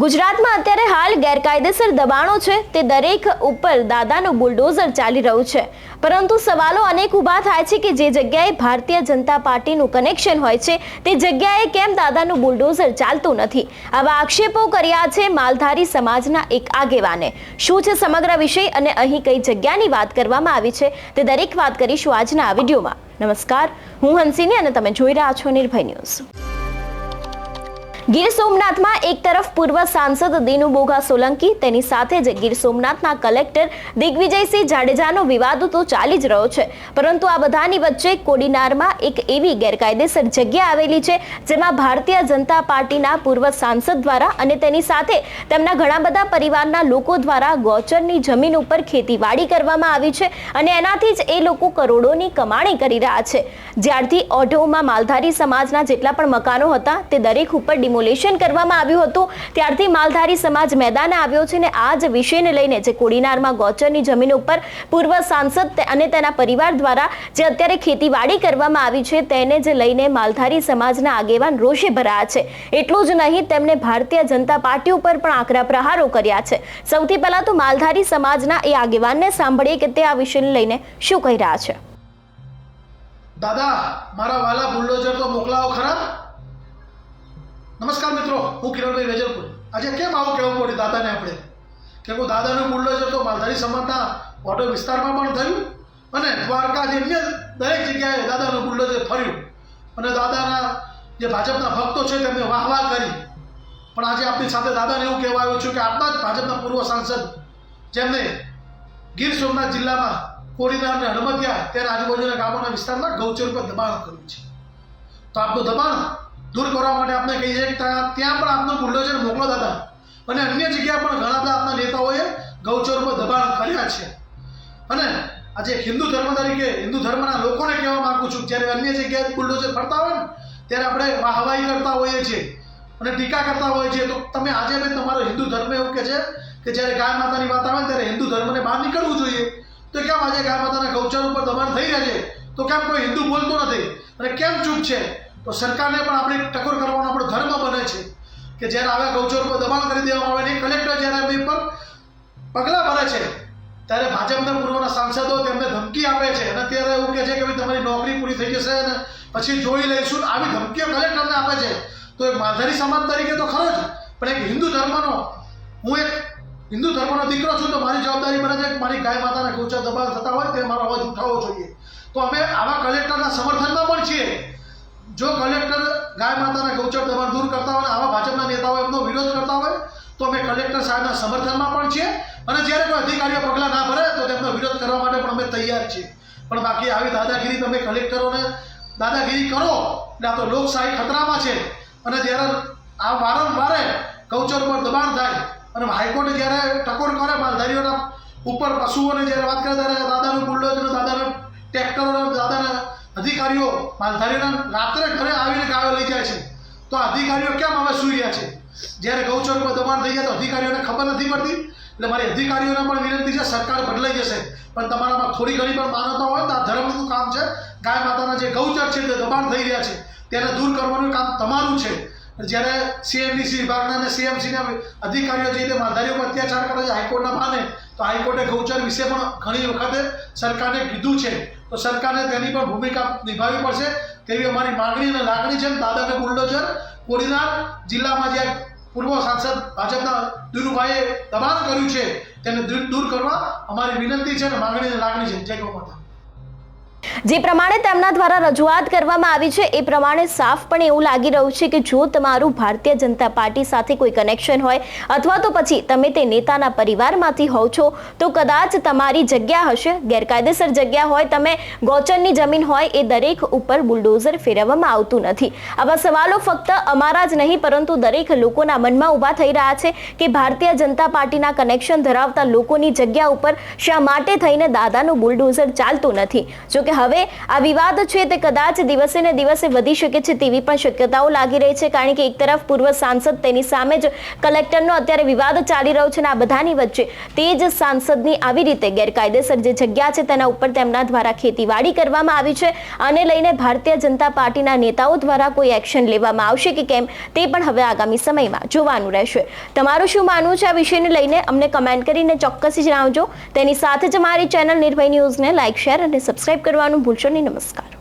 ગુજરાતમાં અત્યારે હાલ ગેરકાયદેસર દબાણો છે. તે દરેક ઉપર દાદાનું બુલડોઝર ચાલી રહ્યું છે. પરંતુ સવાલો અનેક ઊભા થાય છે કે જે જગ્યાએ ભારતીય જનતા પાર્ટીનું કનેક્શન હોય છે, તે જગ્યાએ કેમ દાદાનું બુલડોઝર ચાલતું નથી? આવા આક્ષેપો કર્યા છે માલધારી સમાજના એક આગેવાને. શું છે સમગ્ર વિષય? અને અહીં કઈ જગ્યાની વાત કરવામાં આવી છે? તે દરેક વાત કરીશું આજના આ વિડીયોમાં. નમસ્કાર, હું હંસિની અને તમે જોઈ રહ્યા છો નિર્ભય ન્યૂઝ. ગીર સોમનાથમાં એક તરફ પૂર્વ સાંસદ દિનુ બોઘા સોલંકી, તેની સાથે જ ગીર સોમનાથના કલેક્ટર દિગ્વિજયસિંહ જાડેજાનો વિવાદ તો ચાલી જ રહ્યો છે. પરંતુ આ બધાની વચ્ચે કોડીનારમાં એક એવી ગેરકાયદેસર જગ્યા આવેલી છે, જેમાં ભારતીય જનતા પાર્ટીના પૂર્વ સાંસદ દ્વારા અને તેની સાથે તેમના ઘણા બધા પરિવારના લોકો દ્વારા ગોચરની જમીન ઉપર ખેતીવાડી કરવામાં આવી છે અને એનાથી જ એ લોકો કરોડોની કમાણી કરી રહ્યા છે. જ્યારથી ઓઢવમાં માલધારી સમાજના જેટલા પણ મકાનો હતા, તે દરેક ઉપર ડિમોલેશન કરવામાં આવ્યું હતું. ત્યારથી માલધારી સમાજ મેદાને આવ્યો છે ને આ જ વિષયને લઈને જે કોડીનારમાં ગોચરની જમીન ઉપર પૂર્વ સાંસદ અને તેના પરિવાર દ્વારા જે અત્યારે ખેતીવાડી કરવામાં આવી છે તેને જે લઈને માલધારી સમાજના આગેવાન રોષે ભરાયા છે. એટલું જ નહીં, તેમણે ભારતીય જનતા પાર્ટી ઉપર પણ આકરા પ્રહારો કર્યા છે. સૌથી પહેલા તો માલધારી સમાજના એ આગેવાનને સાંભળીએ કે તે આ વિષયને લઈને શું કહી રહ્યા છે. દાદા, મારા વાલા બુલડોઝર તો મોકલાવો ખરા? નમસ્કાર મિત્રો, હું કિરણભાઈ વેજલપુર આજે કેમ આવું કહેવું પડ્યું દાદાને આપણે? કે હું દાદાનું છે તો માલધારી સમાજના ઓટો વિસ્તારમાં પણ થયું અને દ્વારકા જે અન્ય દરેક જગ્યાએ દાદાનું છે ફર્યું અને દાદાના જે ભાજપના ભક્તો છે તેમને વાહ વાહ કરી. પણ આજે આપણી સાથે દાદાને એવું કહેવા આવ્યું છું કે આપણા જ ભાજપના પૂર્વ સાંસદ જેમને ગીર સોમનાથ જિલ્લામાં કોડીનાર અને હનુમતિયા તેના આજુબાજુના ગામોના વિસ્તારમાં ગૌચર પર દબાણ કર્યું છે. તો આપનું દબાણ કરવા માટે આપણે કહીએ કે ત્યાં પણ આપનો બુલડોઝર મોકલો હતા. અને અન્ય જગ્યા પણ ઘણા બધા આપણા નેતાઓએ ગૌચર ઉપર દબાણ કર્યા છે. અને આજે હિન્દુ ધર્મ તરીકે હિન્દુ ધર્મના લોકોને કહેવા માંગુ છું, જ્યારે અન્ય જગ્યાએ બુલડોઝર ફરતા હોય ને, ત્યારે આપણે વાહવાહી કરતા હોઈએ છીએ અને ટીકા કરતા હોઈએ છીએ. તો તમે આજે બી તમારો હિન્દુ ધર્મ એવું કે છે કે જ્યારે ગાય માતાની વાત આવે ત્યારે હિન્દુ ધર્મને બહાર નીકળવું જોઈએ. તો કેમ આજે ગાય માતાના ગૌચર ઉપર દબાણ થઈ રહ્યા છે? તો કેમ કોઈ હિન્દુ બોલતો નથી? અને કેમ ચૂપ છે? તો સરકારને પણ આપણે ટકોર કરવાનો આપણો ધર્મ બને છે કે જ્યારે આવા ગૌચર પર દબાણ કરી દેવામાં આવે ને કલેક્ટર જ્યારે એમની પર પગલાં ભરે છે, ત્યારે ભાજપના પૂર્વના સાંસદો તેમને ધમકી આપે છે. અને ત્યારે એવું કહે છે કે ભાઈ તમારી નોકરી પૂરી થઈ જશે અને પછી જોઈ લઈશું, આવી ધમકીઓ કલેક્ટરને આપે છે. તો એક માધારી સમાજ તરીકે તો ખરો જ, પણ એક હિન્દુ ધર્મનો, હું એક હિન્દુ ધર્મનો દીકરો છું તો મારી જવાબદારી બને છે કે મારી ગાય માતાના ગૌચર દબાણ થતા હોય તે મારો અવાજ ઉઠાવવો જોઈએ. તો અમે આવા કલેક્ટરના સમર્થનમાં પણ છીએ. જો કલેક્ટર ગાય માતાના ગૌચર દબાણ દૂર કરતા હોય આવા ભાજપના નેતાઓ એમનો વિરોધ કરતા હોય, તો અમે કલેક્ટર સાહેબના સમર્થનમાં પણ છીએ અને જ્યારે કોઈ અધિકારીઓ પગલાં ના ભરે, તો તેમનો વિરોધ કરવા માટે પણ અમે તૈયાર છીએ. પણ બાકી આવી દાદાગીરી તમે કલેક્ટરોને દાદાગીરી કરો એટલે આ તો લોકશાહી ખતરામાં છે. અને જ્યારે આ વારંવારે ગૌચર ઉપર દબાણ થાય અને હાઈકોર્ટે જ્યારે ટકોર કરે, માલધારીઓના ઉપર પશુઓને જ્યારે વાત કરે, ત્યારે દાદાનું બુલડોઝર દાદાના ટ્રેક્ટરો દાદાના અધિકારીઓ માલધારીઓના રાત્રે ઘરે આવીને ગાયો લઈ જાય છે. તો અધિકારીઓ કેમ હવે સૂઈ રહ્યા છે? જ્યારે ગૌચર દબાણ થઈ જાય તો અધિકારીઓને ખબર નથી પડતી. એટલે મારી અધિકારીઓને પણ વિનંતી છે, સરકાર બદલાઈ જશે. પણ તમારામાં થોડી ઘણી પણ માનવતા હોય તો આ ધર્મનું કામ છે. ગાય માતાના જે ગૌચર છે તે દબાણ થઈ રહ્યા છે. તેને દૂર કરવાનું કામ તમારું છે. જ્યારે સીએમડીસી વિભાગના અને સીએમસીના અધિકારીઓ જે રીતે માલધારીઓ પર અત્યાચાર કરે છે, હાઈકોર્ટના માને, તો હાઈકોર્ટે ગૌચર વિશે પણ ઘણી વખતે સરકારને કીધું છે. તો સરકારને તેની પણ ભૂમિકા નિભાવવી પડશે તેવી અમારી માંગણી અને લાગણી છે દાદાને બુલડોઝર. કોડીનાર જિલ્લામાં જે પૂર્વ સાંસદ ભાજપના દિનુભાઈએ દબાણ કર્યું છે તેને દૂર કરવા અમારી વિનંતી છે અને માગણી અને લાગણી છે. જય ગૌ જે પ્રમાણે તેમના દ્વારા રજૂઆત કરવામાં આવી છે, એ પ્રમાણે સાફ પણ એવું લાગી રહ્યું છે કે જો તમારું ભારતીય જનતા પાર્ટી સાથે કોઈ કનેક્શન હોય અથવા તો પછી તમે તે નેતાના પરિવારમાંથી હોવ છો, તો કદાચ તમારી જગ્યા હશે, ગેરકાયદેસર જગ્યા હોય, તમે ગોચરની જમીન હોય, એ દરેક ઉપર બુલડોઝર ફેરવવામાં આવતું નથી. આવા સવાલો ફક્ત અમારા જ નહીં, પરંતુ દરેક લોકોના મનમાં ઊભા થઈ રહ્યા છે કે ભારતીય જનતા પાર્ટીના કનેક્શન ધરાવતા લોકોની જગ્યા ઉપર શા માટે થઈને દાદાનું બુલડોઝર ચાલતું નથી? જો કે હવે આ વિવાદ છે તે કદાચ દિવસે ને દિવસે વધી શકે છે તેવી પણ શક્યતાઓ લાગી રહી છે, કારણ કે એક તરફ પૂર્વ સાંસદ તેની સામે જ કલેક્ટરનો અત્યારે વિવાદ ચાલી રહ્યો છે અને આ બધાની વચ્ચે તે જ સાંસદની આવી રીતે ગેરકાયદેસર જે જગ્યા છે તેના ઉપર તેમના દ્વારા ખેતીવાડી કરવામાં આવી છે. અને લઈને ભારતીય જનતા પાર્ટીના નેતાઓ દ્વારા કોઈ એક્શન લેવામાં આવશે કે કેમ તે પણ હવે આગામી સમયમાં જોવાનું રહેશે. તમારું શું માનવું છે આ વિષયને લઈને? અમને કમેન્ટ કરીને ચોક્કસ જણાવજો. તેની સાથે જ અમારી ચેનલ નિર્ભય ન્યૂઝને લાઇક શેર અને સબસ્ક્રાઇબ કરવાનું ભૂલશો નહીં. નમસ્કાર.